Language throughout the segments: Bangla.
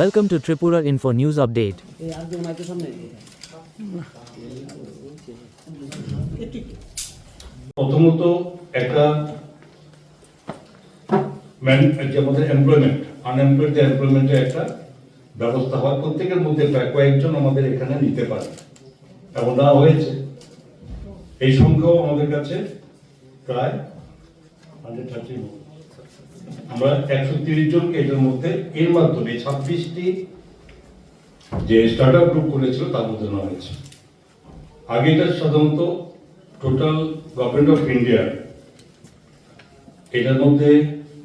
Welcome to Tripura Info News Update. প্রথমত একটা যে আমাদের এমপ্লয়মেন্ট আনএমপ্লয়েড এমপ্লয়মেন্টের একটা ব্যবস্থা হয়। প্রত্যেকের মধ্যে প্রায় কয়েকজন আমাদের এখানে নিতে পারে। এবং দেওয়া হয়েছে। এই সংখ্যাও আমাদের কাছে প্রায় হান্ড্রেড থার্টি আমরা একশো তিরিশ জনকে এটার মধ্যে এর মাধ্যমে ছাব্বিশটি যে স্টার্ট আপ গ্রুপ করেছিল, তার মধ্যে নেওয়া হয়েছে। আগে এটা সাধারণত টোটাল গভর্নমেন্ট অফ ইন্ডিয়া এটার মধ্যে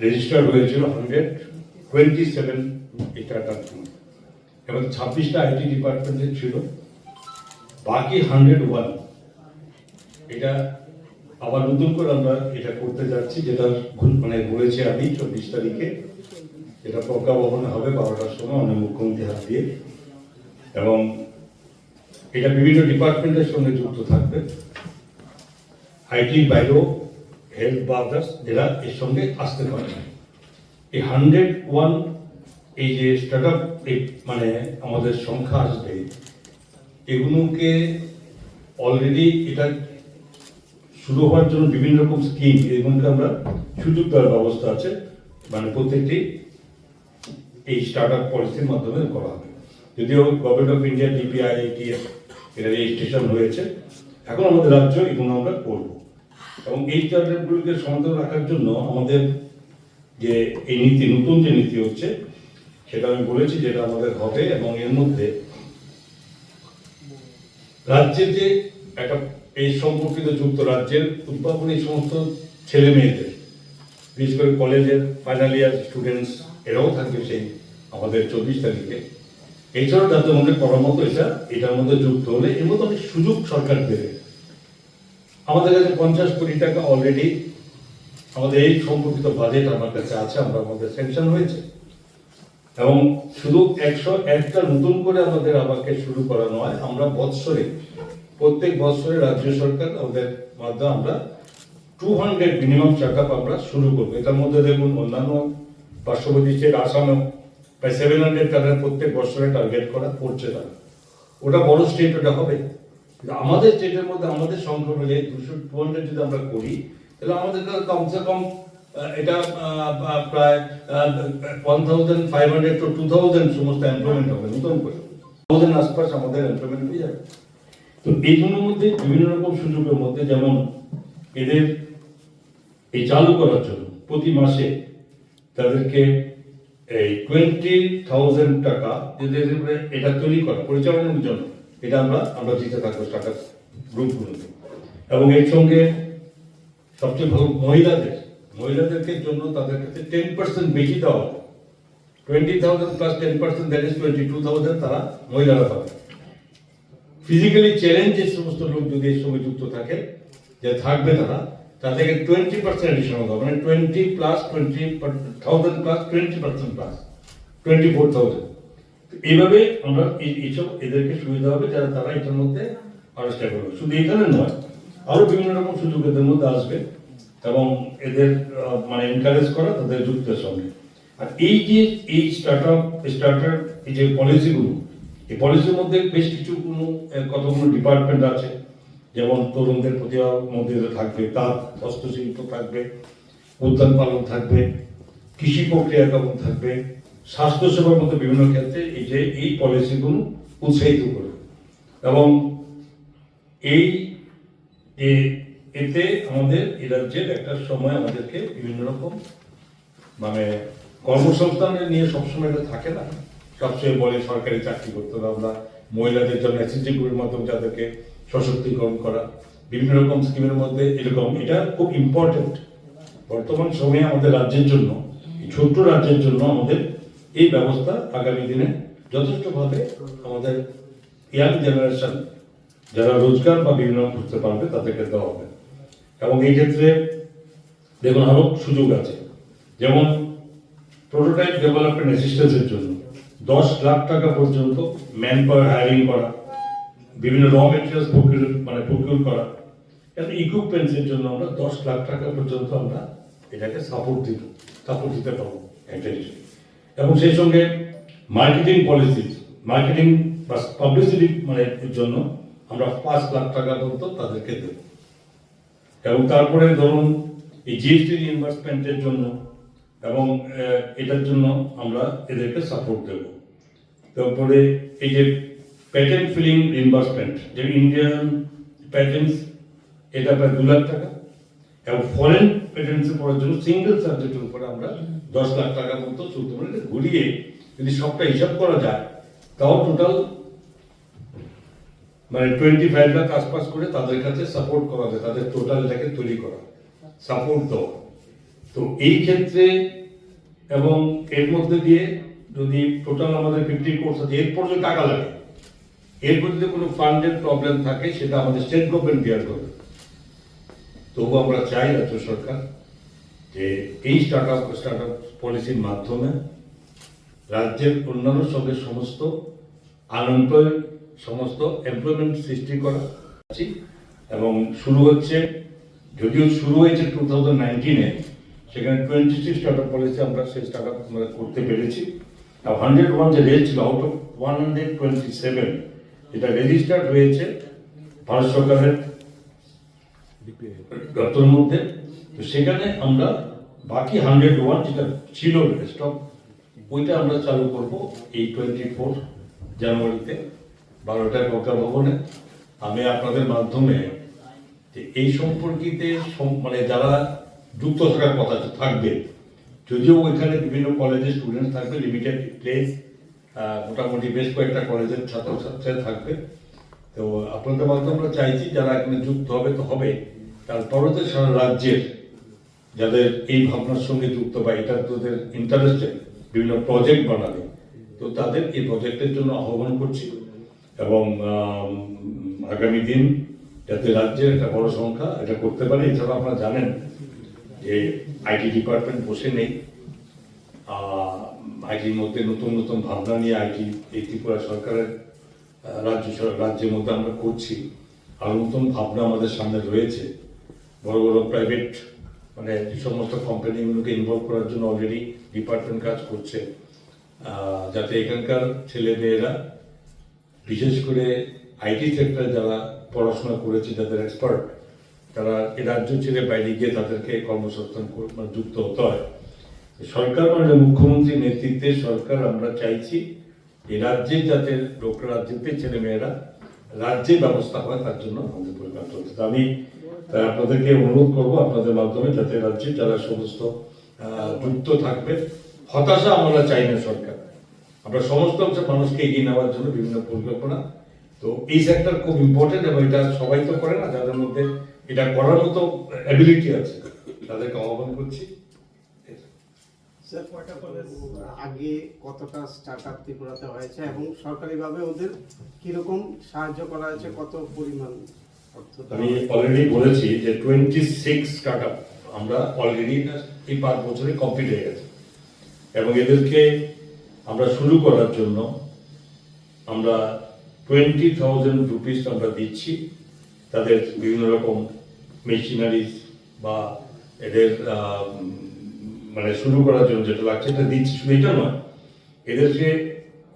রেজিস্টার হয়েছিল হান্ড্রেড টোয়েন্টি সেভেন স্টার্টআপ এবং ছাব্বিশটা আইটি ডিপার্টমেন্টের ছিল, বাকি হান্ড্রেড ওয়ান এটা আবার নতুন করে আমরা এটা করতে যাচ্ছি, যেটা মানে বলেছি আমি চব্বিশ তারিখে। এটা প্রজ্ঞাপন হবে বারোটার সময় অনেক মুখ্যমন্ত্রী হাত দিয়ে। এবং এটা বিভিন্ন ডিপার্টমেন্টের সঙ্গে যুক্ত থাকবে। আইটির বাইরেও হেলথ বা আদার্স এর সঙ্গে আসতে পারে এই হান্ড্রেড ওয়ান, এই যে স্টার্ট আপ মানে আমাদের সংখ্যা আসবে, এগুলোকে অলরেডি এটা শুরু হওয়ার জন্য বিভিন্ন রকম স্কিম এগুলোকে আমরা সুযোগ দেওয়ার ব্যবস্থা আছে। মানে প্রত্যেকটি এই স্টার্ট আপ পলিসির মাধ্যমে করা হবে। যদিও government of India DPI ATF এটা রেজিস্ট্রেশন হয়েছে এখন আমাদের রাজ্য এগুলো আমরা করব। এবং এই স্টার্টআপগুলোকে সমাধান রাখার জন্য আমাদের যে এই নীতি, নতুন যে নীতি হচ্ছে, সেটা আমি বলেছি যেটা আমাদের হবে এবং এর মধ্যে রাজ্যের যে একটা এই সম্পর্কিত যুক্ত রাজ্যের উদ্ভাবনী সমস্ত ছেলে মেয়েদের, বিশেষ করে কলেজের ফাইনাল ইয়ার স্টুডেন্টস এরাও থাকবে সেই আমাদের চব্বিশ তারিখে। এছাড়াও যাতে আমাদের পরামর্শ এটা, এটার মধ্যে যুক্ত হলে এর মধ্যে অনেক সুযোগ সরকার দেবে আমাদের কাছে পঞ্চাশ কোটি টাকা অলরেডি আমাদের এই সম্পর্কিত বাজেট আমার কাছে আছে, আমরা আমাদের স্যাংশন হয়েছে। এবং শুধু একশো একটা নতুন করে আমাদের আবারকে শুরু করা নয় আমরা বৎসরে প্রত্যেক বৎসরে রাজ্য সরকার আমাদের মাধ্যমে আমরা two hundred minimum check up আমরা শুরু করব। এটার মধ্যে দেখুন অন্যান্য পার্শ্ববর্তী স্টেট আসামেও প্রায় সেভেন হান্ড্রেড টাকার প্রত্যেক বছরে টার্গেট করা পড়ছে তারা। ওটা বড় স্টেট ওটা হবে। আমাদের স্টেটের মধ্যে আমাদের সংখ্যা মিলে দুশো টু হান্ড্রেড যদি আমরা করি, তাহলে আমাদের কমসে কম এটা প্রায় one thousand five hundred to two thousand সমস্ত এমপ্লয়মেন্ট হবে। নতুন করে। থাউজেন্ড আশপাশ আমাদের এমপ্লয়মেন্ট হয়ে যাবে। তো এই জন্য মধ্যে, বিভিন্ন রকম সুযোগের মধ্যে যেমন এদের এই চালু করার জন্য প্রতি মাসে তাদেরকে এই টোয়েন্টি থাউজেন্ড টাকা উপরে এটা তৈরি করা, পরিচালনার জন্য। এটা আমরা আমরা দিতে থাকব টাকা গ্রুপগুলোতে। এবং এর সঙ্গে সবচেয়ে ভালো মহিলাদের, মহিলাদেরকে জন্য তাদের কাছে টেন পার্সেন্ট বেশি দেওয়া twenty thousand plus ten percent that is twenty two thousand তারা মহিলারা পাবে। ফিজিক্যালি চ্যালেঞ্জ যে সমস্ত লোক যদি এর সঙ্গে যুক্ত থাকে, যে থাকবে তারা তাদেরকে টোয়েন্টি পার্সেন্ট এডিশনাল হবে। মানে twenty plus twenty thousand plus twenty percent plus twenty four thousand এইভাবে আমরা এই- এইসব এদেরকে সুবিধা হবে যারা তারা এটার মধ্যে আরেস্টা করবে। শুধু এখানে নয় আরও বিভিন্ন রকম সুযোগ এদের মধ্যে আসবে এবং এদের মানে এনকারেজ করা তাদের যুক্তের সঙ্গে। আর এই যে, এই স্টার্ট আপ স্টার্টার এই যে পলিসিগুলো এই পলিসির মধ্যে বেশ কিছু কোনো কতগুলো ডিপার্টমেন্ট আছে? যেমন তরুণদের প্রতিভা মধ্যে থাকবে, তাঁত, হস্তশিল্প থাকবে, উদ্যান পালন থাকবে, কৃষি প্রক্রিয়াকরণ থাকবে, স্বাস্থ্যসেবার মতো বিভিন্ন ক্ষেত্রে এই যে, এই পলিসিগুলো উৎসাহিত করবে। এবং এই, এ- এতে আমাদের এই রাজ্যের একটা সময় আমাদেরকে বিভিন্ন রকম মানে কর্মসংস্থানের নিয়ে সবসময় এটা থাকে না। সবসময় বলে সরকারি চাকরি করতে হবে আমরা। মহিলাদের জন্য এসএসজি গ্রুপের মাধ্যমে যাদেরকে সশক্তিকরণ করা। বিভিন্ন রকম স্কিমের মধ্যে এরকম। এটা খুব ইম্পর্টেন্ট বর্তমান সময়ে আমাদের রাজ্যের জন্য ছোট্ট রাজ্যের জন্য আমাদের এই ব্যবস্থা আগামী দিনে যথেষ্টভাবে আমাদের ইয়াং জেনারেশন যারা রোজগার বা বিভিন্ন করতে পারবে তাদেরকে দেওয়া হবে। এবং এই ক্ষেত্রে দেখুন আরও সুযোগ আছে। যেমন প্রোটোটাইপ ডেভেলপমেন্ট অ্যাসিস্ট্যান্সের জন্য। দশ লাখ টাকা পর্যন্ত ম্যান পাওয়ার হায়ারিং করা, বিভিন্ন র মেটেরিয়ালস প্রকিউর মানে প্রকিউর করা। এবং ইকুইপমেন্টসের জন্য আমরা দশ লাখ টাকা পর্যন্ত আমরা এটাকে সাপোর্ট দিব সাপোর্ট দিতে পারব একটা জিনিস। এবং সেই সঙ্গে মার্কেটিং পলিসি মার্কেটিং বা পাবলিসিটি মানে জন্য আমরা পাঁচ লাখ টাকা পর্যন্ত তাদেরকে দেব। এবং তারপরে ধরুন এই জিএসটি রিইনভেস্টমেন্টের জন্য এবং এটার জন্য আমরা এদেরকে সাপোর্ট দেব। তারপরে এই যে প্যাটেন্ট ফিলিং রিইনভেস্টমেন্ট যে ইন্ডিয়ান প্যাটেন্টস এটা প্রায় দু লাখ টাকা। এবং ফরেন প্যাটেন্টস পড়ার জন্য সিঙ্গেল সাবজেক্টের উপরে আমরা দশ লাখ টাকা মতো চলতে পারি এটা ঘুরিয়ে যদি সবটা হিসাব করা যায়, তাও টোটাল মানে টোয়েন্টি ফাইভ লাখ আশপাশ করে তাদের কাছে সাপোর্ট করা যায়, তাদের টোটাল এটাকে তৈরি করা সাপোর্ট দেওয়া। তো এই ক্ষেত্রে এবং এর মধ্যে দিয়ে যদি টোটাল আমাদের ফিফটি কোর্স আছে এরপর যদি টাকা লাগে। এরপর যদি কোনো ফান্ডের প্রবলেম থাকে, সেটা আমাদের স্টেট গভর্নমেন্ট বিয়ার করবে। তবু আমরা চাই রাজ্য সরকার যে এই স্টার্ট আপ স্টার্ট আপ পলিসির মাধ্যমে রাজ্যের অন্যান্য সঙ্গে সমস্ত আনএমপ্লয় সমস্ত এমপ্লয়মেন্ট সৃষ্টি করা। এবং শুরু হচ্ছে, যদিও শুরু হয়েছে টু থাউজেন্ড নাইনটিনে সেখানে twenty six start up policy আমরা সেই স্টার্ট আপ করতে পেরেছি। আর হান্ড্রেড ওয়ান যে ছিল out of one hundred twenty seven এটা রেজিস্টার্ড হয়েছে ভারত সরকারের দপ্তরের মধ্যে তো সেখানে আমরা বাকি হান্ড্রেড ওয়ান যেটা ছিল স্টক ওইটা আমরা চালু করব এই টোয়েন্টি ফোর জানুয়ারিতে বারোটা কলকাতা ভবনে। আমি আপনাদের মাধ্যমে যে এই সম্পর্কিতে মানে যারা যুক্ত থাকার কথা থাকবে যদিও ওইখানে বিভিন্ন কলেজের স্টুডেন্ট থাকবে লিমিটেড প্লেস মোটামুটি বেশ কয়েকটা কলেজের ছাত্রছাত্রীরা থাকবে। তো আপনাদের মাধ্যমে আমরা চাইছি, যারা এখানে যুক্ত হবে, তো হবে। তারপরেও তো সারা রাজ্যের যাদের এই ভাবনার সঙ্গে যুক্ত বা এটা তাদের ইন্টারেস্টেড বিভিন্ন প্রজেক্ট বানাবে, তো তাদের এই প্রজেক্টের জন্য আহ্বান করছি। এবং আগামী দিন যাতে রাজ্যের একটা বড় সংখ্যা এটা করতে পারে এছাড়া আপনারা জানেন যে আইটি ডিপার্টমেন্ট বসে নেই। আইটির মধ্যে নতুন নতুন ভাবনা নিয়ে আইটি, এই ত্রিপুরা সরকারের রাজ্য রাজ্যের মধ্যে আমরা করছি। আর নতুন ভাবনা আমাদের সামনে রয়েছে। বড় বড় প্রাইভেট মানে সমস্ত কোম্পানিগুলোকে ইনভলভ করার জন্য অলরেডি ডিপার্টমেন্ট কাজ করছে। যাতে এখানকার ছেলে মেয়েরা বিশেষ করে আইটি সেক্টরে যারা পড়াশোনা করেছে, যাদের এক্সপার্ট তারা এ রাজ্য ছেড়ে বাইরে গিয়ে তাদেরকে কর্মসংস্থান যুক্ত হতে হয়। সরকার মানে মুখ্যমন্ত্রীর নেতৃত্বে সরকার, আমরা চাইছি এই রাজ্যের যাতে লোক রাজ্যের ছেলে মেয়েরা রাজ্যে ব্যবস্থা হয়, তার জন্য আমাদের পরিবার চলছে। আমি, তাই আপনাদেরকে অনুরোধ করব আপনাদের মাধ্যমে যাতে রাজ্যে যারা সমস্ত যুক্ত থাকবে, হতাশা আমরা চাই না সরকার। আমরা সমস্ত মানুষকে এগিয়ে নেওয়ার জন্য বিভিন্ন পরিকল্পনা। তো এই সেক্টর খুব ইম্পর্টেন্ট এবং এটা সবাই তো করে না, যাদের মধ্যে এটা করার মতো অ্যাবিলিটি আছে। তাদেরকে আহ্বান করছি। আগে কতটা স্টার্ট আপ ত্রিপুরাতে হয়েছে এবং সরকারিভাবে ওদের কীরকম সাহায্য করা হয়েছে কত পরিমাণ আমি অলরেডি বলেছি যে টোয়েন্টি সিক্স স্টার্ট আপ আমরা অলরেডি এই পাঁচ বছরে কমপ্লিট হয়ে গেছে। এবং এদেরকে আমরা শুরু করার জন্য আমরা টোয়েন্টি থাউজেন্ড রুপিস আমরা দিচ্ছি। তাদের বিভিন্ন রকম মেশিনারিজ বা এদের মানে শুরু করার জন্য যেটা লাগছে, এটা দিচ্ছি। শুধু এটা নয় এদেরকে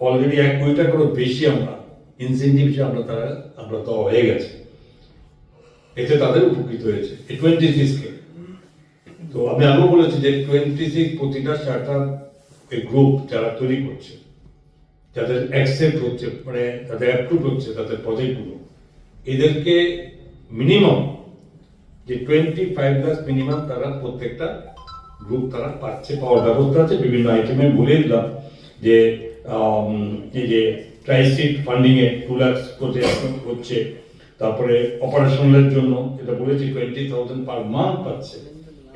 অলরেডি এক কোটি টাকারও বেশি আমরা ইনসেন্টিভ আমরা তারা, আমরা দেওয়া হয়ে গেছে, এতে তাদের উপকৃত হয়েছে। এই টোয়েন্টি সিক্সকে তো আমি আগেও বলেছি যে টোয়েন্টি সিক্স প্রতিটা স্টার্ট আপ গ্রুপ যারা তৈরি করছে, যাদের অ্যাকসেপ্ট হচ্ছে মানে তাদের অ্যাপ্রুভ হচ্ছে তাদের প্রজেক্টগুলো এদেরকে মিনিমাম যে টোয়েন্টি ফাইভ লাখ মিনিমাম তারা প্রত্যেকটা গ্রুপ তারা পাচ্ছে পাওয়ার ব্যবস্থা আছে বিভিন্ন আইটেমে বলে দিলাম যে এই যে ট্রাইসিট ফান্ডিং এ টু লাখস করে এখন হচ্ছে। তারপরে অপারেশনালের জন্য যেটা বলেছি টোয়েন্টি থাউজেন্ড পার মান্থ পাচ্ছে।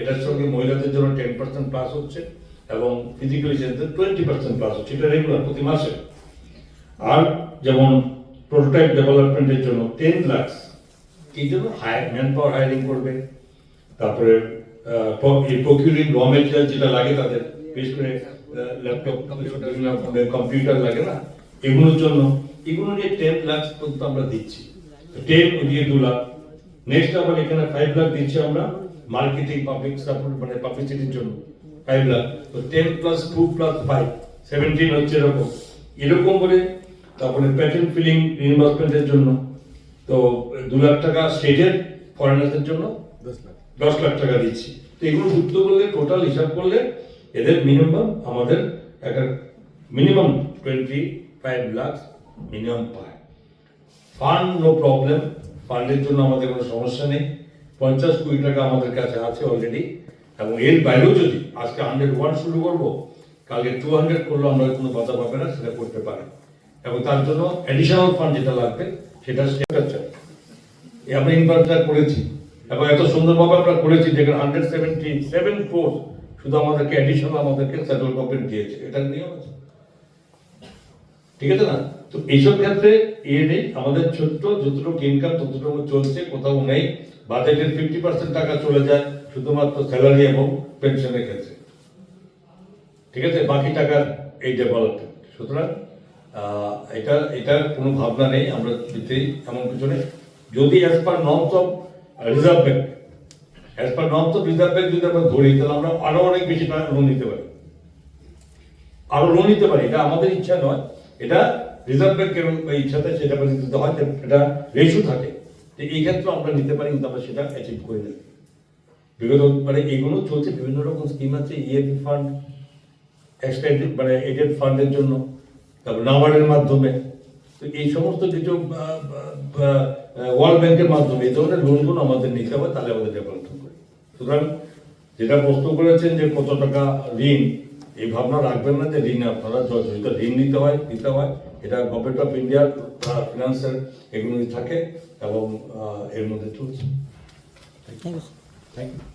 এটার সঙ্গে মহিলাদের জন্য টেন পার্সেন্ট প্লাস হচ্ছে এবং ফিজিক্যালি জেন্টদের টোয়েন্টি পার্সেন্ট প্লাস হচ্ছে, এটা রেগুলার প্রতি মাসে। আর যেমন প্রোটোটাইপ ডেভেলপমেন্টের জন্য টেন লাখস এই জন্য? হায়ার ম্যান পাওয়ার হায়ারিং করবে। তারপরে প্রকিউরিং র মেটেরিয়াল যেটা লাগে তাদের বিশেষ করে ল্যাপটপ কম্পিউটার লাগে না? এগুলোর জন্য, এগুলো নিয়ে টেন লাখ পর্যন্ত আমরা দিচ্ছি। টেন দিয়ে দু লাখ। নেক্সট আবার এখানে ফাইভ লাখ দিচ্ছি আমরা মার্কেটিং পাবলিক সাপোর্ট মানে পাবলিসিটির জন্য। ফাইভ লাখ তো ten plus two plus five seventeen হচ্ছে এরকম। এরকম করে তারপরে প্যাটেন্ট ফিলিং রিইম্বার্সমেন্টের জন্য। তো দু লাখ টাকা স্টেজের ফরেনার্সের জন্য দশ লাখ। টাকা দিচ্ছি। তো এগুলো যুক্ত করলে টোটাল হিসাব করলে এদের মিনিমাম আমাদের একটা minimum twenty five lakh minimum পায় ফান্ড নো প্রবলেম ফান্ডের জন্য আমাদের কোনো সমস্যা নেই। পঞ্চাশ কোটি টাকা আমাদের কাছে আছে অলরেডি এবং এর বাইরেও যদি আজকে হান্ড্রেড ওয়ান শুরু করব কালকে টু হান্ড্রেড করলেও আমরা কোনো বাধা পাবে না সেটা করতে পারে। এবং তার জন্য অ্যাডিশনাল ফান্ড যেটা লাগবে সেটা আমরা ইনফ্রাস্ট্রাকচার করেছি। এবং এত সুন্দরভাবে আমরা করেছি যেখানে হান্ড্রেড সেভেন্টি সেভেন ফোর শুধু আমাদেরকে অ্যাডিশনাল আমাদেরকে সেন্ট্রাল গভর্নমেন্ট দিয়েছে। এটার নিয়ম আছে। ঠিক আছে না? তো এইসব ক্ষেত্রে এ নেই আমাদের ছোট্ট যতটুকু ইনকাম ততটুকু চলছে, কোথাও নেই। বাজেটের ফিফটি পার্সেন্ট টাকা চলে যায়, শুধুমাত্র স্যালারি এবং পেনশনের ক্ষেত্রে। ঠিক আছে? বাকি টাকা এই ডেভেলপমেন্ট সুতরাং এটা, এটার কোনো ভাবনা নেই, আমরা দিতেই এমন কিছু নেই যদি as per norms of reserve bank as per norms of reserve bank যদি আমরা ধরি, তাহলে আমরা আরও অনেক বেশি টাকা লোন নিতে পারি। আরও লোন নিতে পারি, এটা আমাদের ইচ্ছা নয়। এটা রিজার্ভ ব্যাংকের ইচ্ছাতে সেটা দিতে হয় এটা রেশু থাকে। যে এই ক্ষেত্রে আমরা নিতে পারি, কিন্তু আমরা সেটা অ্যাচিভ করে নিই বিগত মানে এগুলো চলছে, বিভিন্ন রকম স্কিম আছে E A P fund extended মানে এডেড ফান্ডের জন্য। তারপর নাবার্ডের মাধ্যমে। তো এই সমস্ত কিছু ওয়ার্ল্ড ব্যাংকের মাধ্যমে এই ধরনের লোনগুলো আমাদের নিতে হবে তাহলে আমাদের ডেভেলপমেন্ট করি। সুতরাং যেটা প্রশ্ন করেছেন যে কত টাকা ঋণ এই ভাবনা রাখবেন না যে ঋণ আপনারা যদি ঋণ নিতে হয় দিতে হয়। এটা গভর্নমেন্ট অফ ইন্ডিয়ার ফিনান্সের এগুলো থাকে এবং এর মধ্যে চলছে। Thank you